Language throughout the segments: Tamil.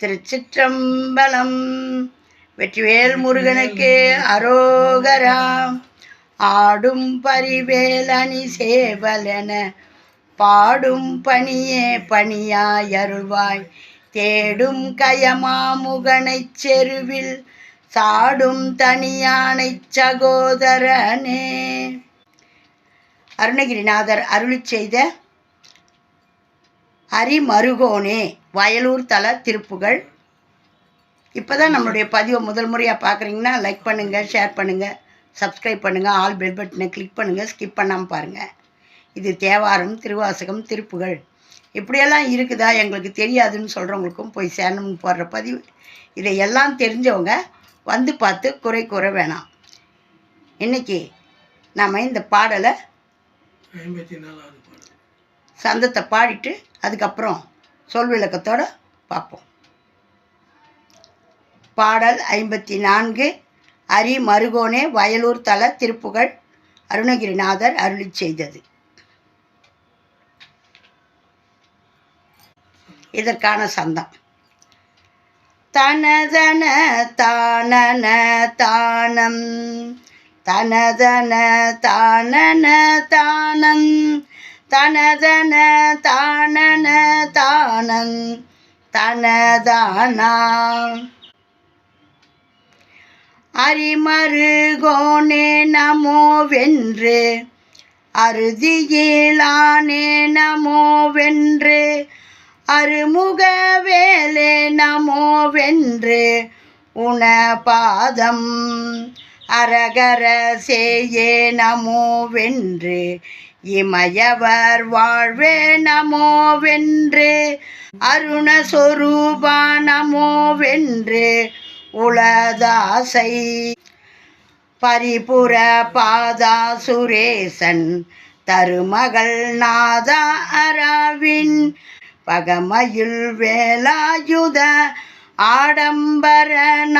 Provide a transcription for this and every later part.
திருச்சிற்றம்பலம். வெற்றிவேல் முருகனுக்கு அரோகரா. ஆடும் பரிவேலணி சேவலென பாடும் பணியே பணியாயருள்வாய். தேடும் கயமாமுகனை செருவில் சாடும் தனியானைச் சகோதரனே. அருணகிரிநாதர் அருளி செய்த அரிமருகோனே. வயலூர் தல திருப்புகள். இப்போ தான் நம்மளுடைய பதிவை முதல் முறையாக பார்க்குறீங்கன்னா லைக் பண்ணுங்கள் ஷேர் பண்ணுங்கள் சப்ஸ்கிரைப் பண்ணுங்கள் ஆல் பெல் பட்டனை கிளிக் பண்ணுங்கள் ஸ்கிப் பண்ணாமல் பாருங்கள் இது தேவாரம் திருவாசகம் திருப்புகள். இப்படியெல்லாம் இருக்குதா எங்களுக்கு தெரியாதுன்னு சொல்கிறவங்களுக்கும் போய் சேரணும்னு போடுற பதிவு. இதை எல்லாம் தெரிஞ்சவங்க வந்து பார்த்து குறை கூற வேணாம். இன்றைக்கி நாம் இந்த பாடலை. சந்தத்தை பாடிட்டு அதுக்கப்புறம் சொல் விளக்கத்தோட பார்ப்போம். பாடல் ஐம்பத்தி நான்கு அரி மருகோனே வயலூர் தல திருப்புகழ் அருணகிரிநாதர் அருளி செய்தது. இதற்கான சந்தம். தனதன தானன தானம். தனதன தானன தானம் தனதன தானன தானம் தனதானா? அரிமருகோனே நமோ வென்று அறுதியிலானே நமோ வென்று அருமுக வேலே நமோ வென்று உணபாதம் அரகர சேயே நமோ வென்று இமயவர் வாழ்வே நமோவென்று அருணஸ்வரூபா நமோவென்று உளதாசை பரிபுர பாதா சுரேசன் தருமகள் நாதா அராவின் பகமயில் வேலாயுத ஆடம்பரனாலும்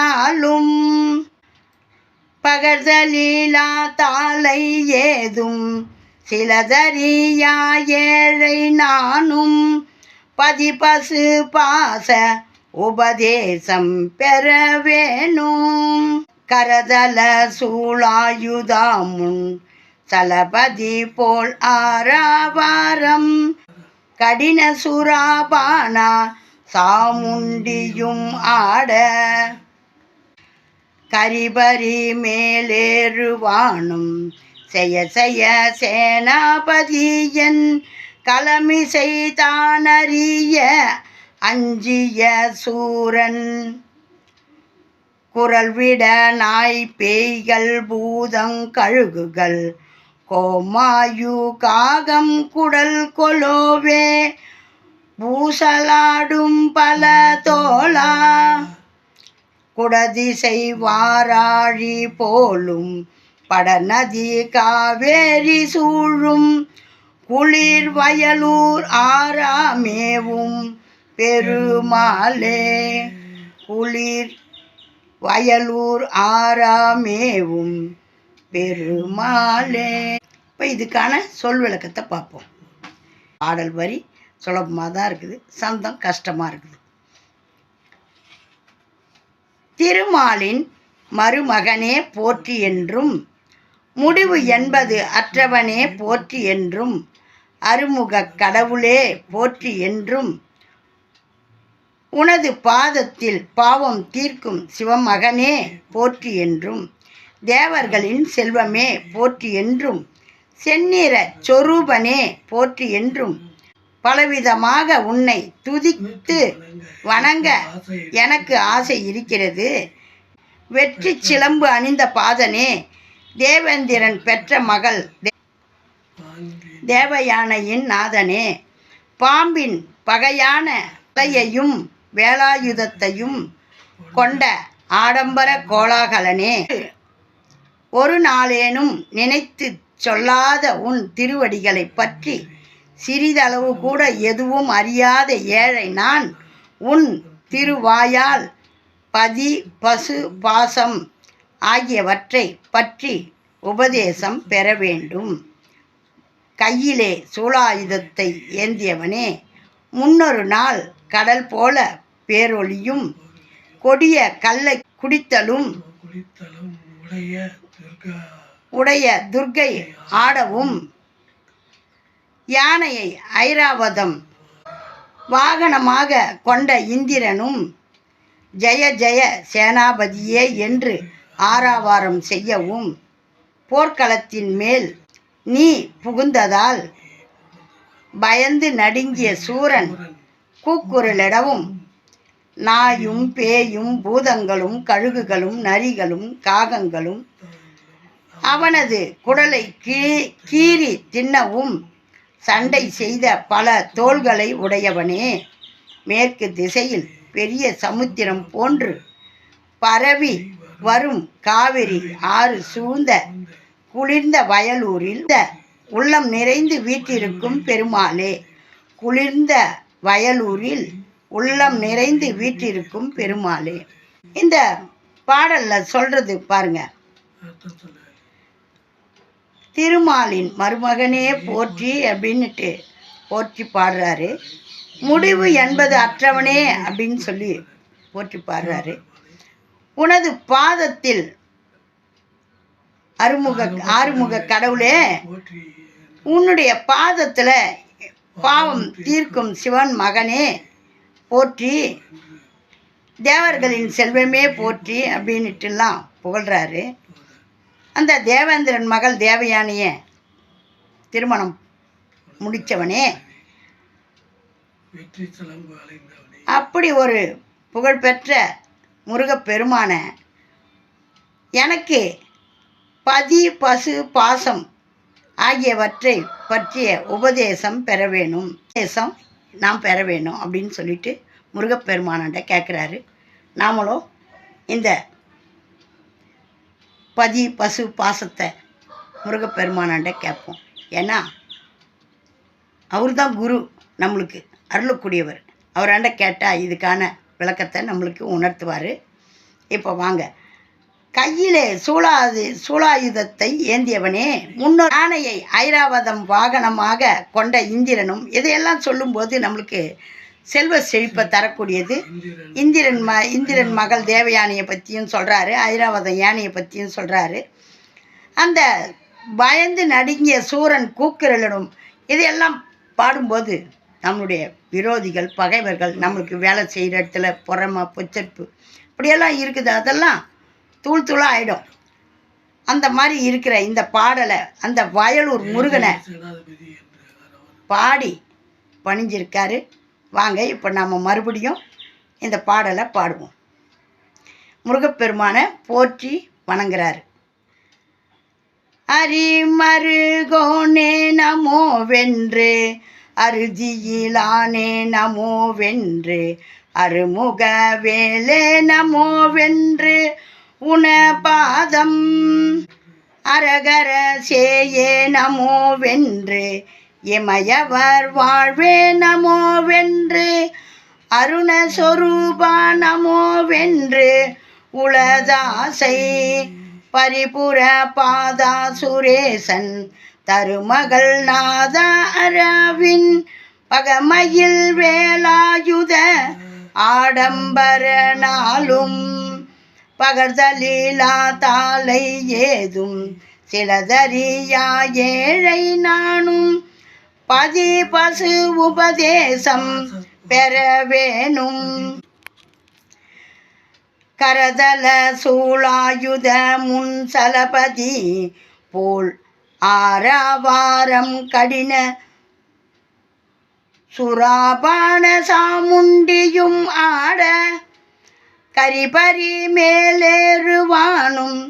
பகர்தலீலா தாலை ஏதும் சிலதறியா ஏழை நானும் பதிபசு பாச உபதேசம் பெற வேணும். கரதல சூழாயுதாமுன் சலபதி போல் ஆராவாரம். கடின சுராபானா சாமுண்டியும் ஆட. கரிபரி மேலேறுவானும் செய்ய செய்ய சேனாபதியன் கலமிசை தானறிய அஞ்சிய சூரன். குரல் விட நாய் பேய்கள் பூதங் கழுகுகள் கோமாயு காகம் குடல் கொலோவே பூசலாடும் பல தோளா. குடதிசை வாராழி போலும் படநதி காவேரி சூழும் குளிர் வயலூர் ஆறாமேவும் பெருமாளே. குளிர் வயலூர் ஆறாமேவும் பெருமாளே. இப்போ இதுக்கான சொல் விளக்கத்தை பார்ப்போம். பாடல் வரி சுலபமாக தான் இருக்குது. சந்தம் கஷ்டமாக இருக்குது. திருமாலின் மருமகனே போற்றி என்றும் முடிவு என்பது அற்றவனே போற்றி என்றும் அருமுகக் கடவுளே போற்றி என்றும் உனது பாதத்தில் பாவம் தீர்க்கும் சிவமகனே போற்றி என்றும் தேவர்களின் செல்வமே போற்றி என்றும் செந்நிற சொரூபனே போற்றி என்றும் பலவிதமாக உன்னை துதித்து வணங்க எனக்கு ஆசை இருக்கிறது. வெற்றி சிலம்பு அணிந்த பாதனே தேவேந்திரன் பெற்ற மகள் தே- தேவயானையின் நாதனே பாம்பின் பகையான தலையையும் வேலாயுதத்தையும் கொண்ட ஆடம்பர கோலாகலனே. ஒரு நாளேனும் நினைத்து சொல்லாத உன் திருவடிகளை பற்றி சிறிதளவு கூட எதுவும் அறியாத ஏழை நான் உன் திருவாயால் பதி பசு பாசம் ஆகியவற்றை பற்றி உபதேசம் பெற வேண்டும். கையிலே சூளாயுதத்தை ஏந்தியவனே முன்னொரு நாள் கடல் போல பேரொளியும் கொடிய கல்லை குடித்தலும் உடைய துர்கை உடைய துர்க்கை ஆடவும் யானையை ஐராவதம் வாகனமாக கொண்ட இந்திரனும் ஜெய ஜெய சேனாபதியே என்று ஆராவாரம் செய்யவும் போர்க்களத்தின் மேல் நீ புகுந்ததால் பயந்து நடுங்கிய சூரன் கூக்குரலிடவும் நாயும் பேயும் பூதங்களும் கழுகுகளும் நரிகளும் காகங்களும் அவனது குடலை கீ கீறி தின்னவும் சண்டை செய்த பல தோள்களை உடையவனே. மேற்கு திசையில் பெரிய சமுத்திரம் போன்று பரவி வரும் காவிரி ஆறு சூழ்ந்த குளிர்ந்த வயலூரில் இந்த உள்ளம் நிறைந்து வீற்றிருக்கும் பெருமாளே. குளிர்ந்த வயலூரில் உள்ளம் நிறைந்து வீற்றிருக்கும் பெருமாளே. இந்த பாடல்ல சொல்றது பாருங்க. திருமாலின் மருமகனே போற்றி அப்படின்னுட்டு போற்றி பாடுறாரு. முடிவு என்பது அற்றவனே அப்படின்னு சொல்லி போற்றி பாடுறாரு. உனது பாதத்தில் அருமுக ஆறுமுக கடவுளே உன்னுடைய பாதத்தில் பாவம் தீர்க்கும் சிவன் மகனே போற்றி. தேவர்களின் செல்வமே போற்றி அப்படின்னுட்டுலாம் புகழ்றாரு. அந்த தேவேந்திரன் மகள் தேவயானிய திருமணம் முடித்தவனே அப்படி ஒரு புகழ்பெற்ற முருகப்பெருமான எனக்கு பதி பசு பாசம் ஆகியவற்றை பற்றிய உபதேசம் பெற வேணும். உபதேசம் நாம் பெற வேணும் அப்படின்னு சொல்லிட்டு முருகப்பெருமானாண்ட கேட்குறாரு நாமளும் இந்த பதி பசு பாசத்தை முருகப்பெருமானாண்ட கேட்போம். ஏன்னா அவர் தான் குரு நம்மளுக்கு அருளக்கூடியவர். அவராண்ட கேட்டால் இதுக்கான விளக்கத்தை நம்மளுக்கு உணர்த்துவார். இப்போ வாங்க. கையிலே சூலாது சூலாயுதத்தை ஏந்தியவனே முன்னோர் யானையை ஐராவதம் வாகனமாக கொண்ட இந்திரனும் இதையெல்லாம் சொல்லும்போது நம்மளுக்கு செல்வ செழிப்பை தரக்கூடியது. இந்திரன் ம இந்திரன் மகள் தேவயானையை பற்றியும் சொல்கிறாரு ஐராவதம் யானையை பற்றியும் சொல்கிறாரு அந்த பயந்து நடுங்கிய சூரன் கூக்குரலிடும் இதையெல்லாம் பாடும்போது நம்மளுடைய விரோதிகள் பகைவர்கள் நம்மளுக்கு வேலை செய்கிற இடத்துல புறமா பொச்சரிப்பு இப்படியெல்லாம் இருக்குது. அதெல்லாம் தூள் தூளாக ஆகிடும் அந்த மாதிரி இருக்கிற இந்த பாடலை அந்த வயலூர் முருகனை பாடி பணிஞ்சிருக்காரு. வாங்க இப்போ நாம் மறுபடியும் இந்த பாடலை பாடுவோம். முருகப்பெருமானை போற்றி வணங்குறாரு. அரிமருகோனே நமோ வென்று அருதியிலானே நமோவென்று. அருமுக வேலே நமோவென்று. உன பாதம் அரகர சேயே நமோ வென்று இமயவர் வாழ்வே நமோவென்று. அருண சொரூபா வென்று உளதாசை பரிபுர பாதா சுரேசன் தருமகள் நாதாரவின் பகமையில் வேலாயுத ஆடம்பர நாளும் பகர்தலீலா தாலை ஏதும் சிலதறியா ஏழை நானும் பதி பசு உபதேசம் பெற வேணும். கரதல சூழாயுத முன் சலபதி போல் ஆரவாரம் கடின சுராபான சாமுண்டியும் ஆட கரிபரி மேலேறுவானும்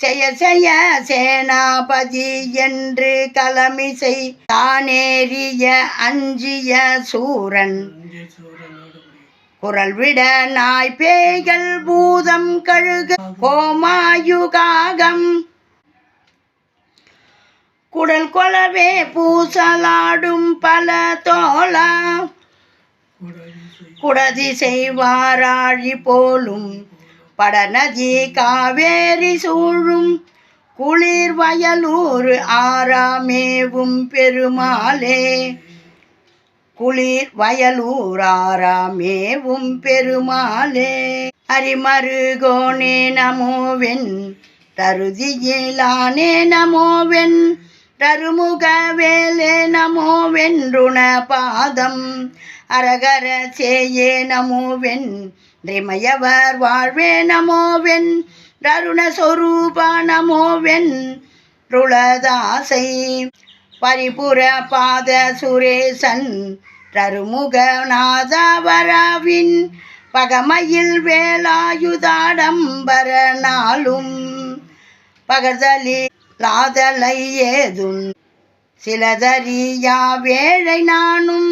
செய செய சேனாபதி என்று கலமிசை தானேறிய அஞ்சிய சூரன். குரல் விட நாய் பேய்கள் பூதம் கழுகு கோமாயுகாகம் குடல் கொலவே பூசலாடும் பல தோலா கூடாது செய் குடதி செய்வாராழி போலும் படநதி காவேரி சூழும் குளிர் வயலூர் ஆறாமேவும் பெருமாளே. குளிர் வயலூர் ஆறாமேவும் பெருமாளே. அரிமருகோனே நமோவென் தருதியிலானே நமோவென் தருமுகவேலே நமோவென்றுண பாதம். அரகர சேயே நமோவென் ரிமயவர் வாழ்வே நமோவென் தருண சொரூபா நமோவென் ருளதாசை பரிபுர பாத சுரேசன் தருமுகநாதவராவின் பகமையில் வேலாயுதாடம்பர நாளும். பகர்தலி ராதலை ஏதும் சிலதறியா வேழை நானும்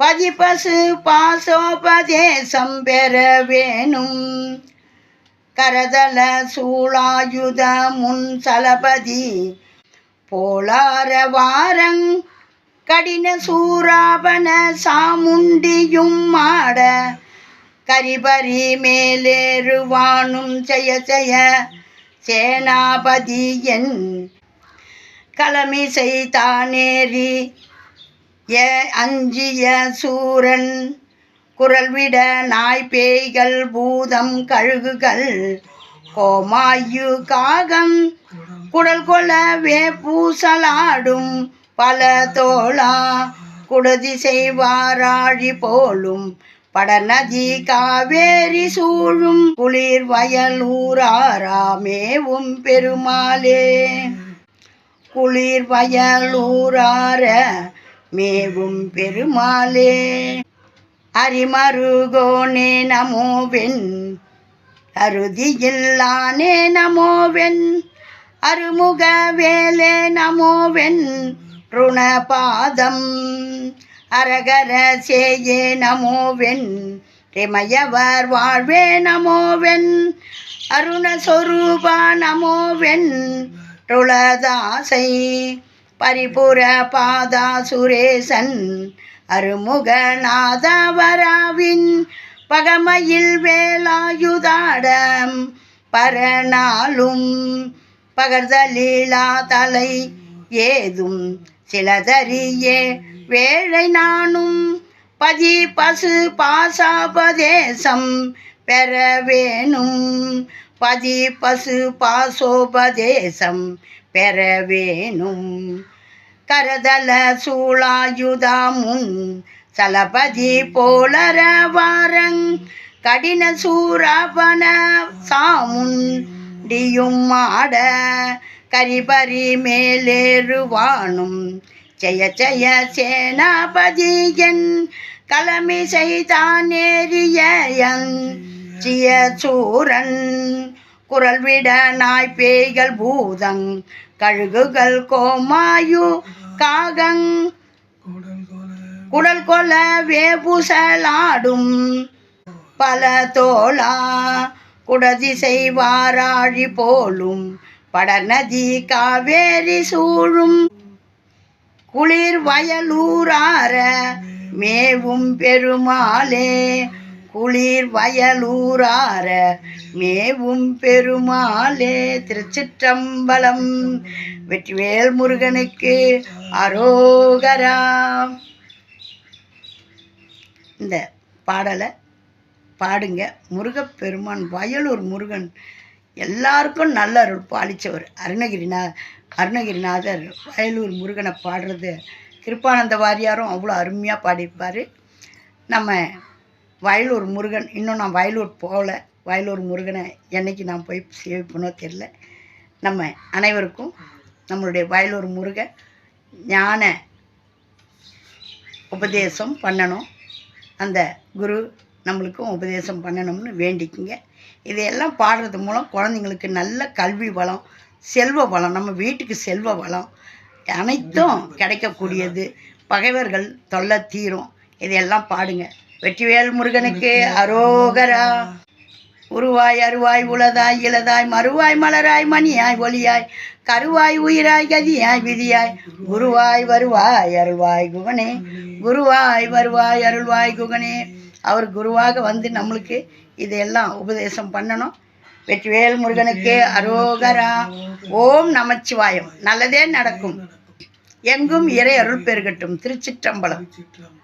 பதிபசு பாசோபதேசம் பெற வேணும். கரதல சூளாயுத முன் சலபதி போலார வாரங் கடின சூராபன சாமுண்டியும் மாட கரிபரி மேலேறுவானும் செய்ய செய்ய சேனாபதியன் களமிசை கலமிசை தானேறி ஏ அஞ்சிய சூரன் குரல்விட நாய்பேய்கள் நாய் பேய்கள் பூதம் கழுகுகள் கோமாயு காகம் குடல் கொள்ளவே பூசலாடும் பல தோளா குடதி செய்வாராழி போலும் படநதி காவேரி சூழும் குளிர் வயல் ஊராராமேவும் பெருமாளே. குளிர் வயல் ஊரார மேவும் பெருமாளே. அரிமருகோனே நமோவென் அருதியில்லானே நமோவென் அருமுக வேலே நமோவென் ருணபாதம் அரகர சேயே நமோவென். ரிமயவர் வாழ்வே நமோவென். அருணஸ்வரூபா நமோவென். ருளதாசை பரிபுர பாதா சுரேசன் அருமுகநாதவராவின் பகமையில் வேலாயுதாடம். பரநாளும் பகர்தலீலா தலை ஏதும் சிலதறியே வேழை நானும் பதி பசு பாசாபதேசம் பெற வேணும். பதி பசு பாசோபதேசம் பெற வேணும். கரதல சூழாயுதா முன் சலபதி போலர வாரங் கடின சூராபன சாமுண்டியும் ஆட கரிபரி மேலேறுவானும் ஜெய ஜெய சேனாபதியன் கலமிசை தானேறியன் சிய சூரன் குரல் விட நாய் பேய்கள் பூதங் கழுகுகள் கோமாயு காகங் குடல் குடல் கொல வேபுசலாடும் பல தோளா குடதிசை வாராழி போலும் படநதி காவேரி சூழும். குளிர் வயலூரார மேவும் பெருமாளே. குளிர் வயலூரார மேவும் பெருமாளே. திருச்சிற்றம்பலம் வெற்றிவேல் முருகனுக்கு அரோகரா. இந்த பாடலை பாடுங்க. முருகப்பெருமான் வயலூர் முருகன் எல்லாருக்கும் நல்ல அருள் பாலிச்சவர் அருணகிரிநா அருணகிரிநாதர் வயலூர் முருகனை பாடுறது. கிருப்பானந்த வாரியாரும் அவ்வளோ அருமையாக பாடியிருப்பார். நம்ம வயலூர் முருகன் இன்னும் நான் வயலூர் போகல. வயலூர் முருகனை என்னைக்கு நான் போய் சேவிப்பனோ தெரில நம்ம அனைவருக்கும் நம்மளுடைய வயலூர் முருகன் ஞான உபதேசம் பண்ணணும். அந்த குரு நம்மளுக்கும் உபதேசம் பண்ணணும்னு வேண்டிக்குங்க. இதையெல்லாம் பாடுறது மூலம் குழந்தைங்களுக்கு நல்ல கல்வி வளம் செல்வ வளம் நம்ம வீட்டுக்கு செல்வ வளம். அனைத்தும் கிடைக்கக்கூடியது. பகைவர்கள் தொல்லை தீரும். இதையெல்லாம் பாடுங்க. வெற்றிவேல் முருகனுக்கு அரோகரா. உருவாய் அருவாய் உளதாய் இளதாய் மறுவாய் மலராய் மணியாய் ஒளியாய் கருவாய் உயிராய் கதியாய் விதியாய். குருவாய் வருவாய் அருள்வாய் குகனே. குருவாய் வருவாய் அருள்வாய் குகனே. அவர் குருவாக வந்து நம்மளுக்கு இதையெல்லாம் உபதேசம் பண்ணணும். வெற்றிவேல் முருகனுக்கு அரோகரா. ஓம் நமச்சிவாயம். நல்லதே நடக்கும். எங்கும் இறை அருள் பெருகட்டும். திருச்சிற்றம்பலம். சிற்றம்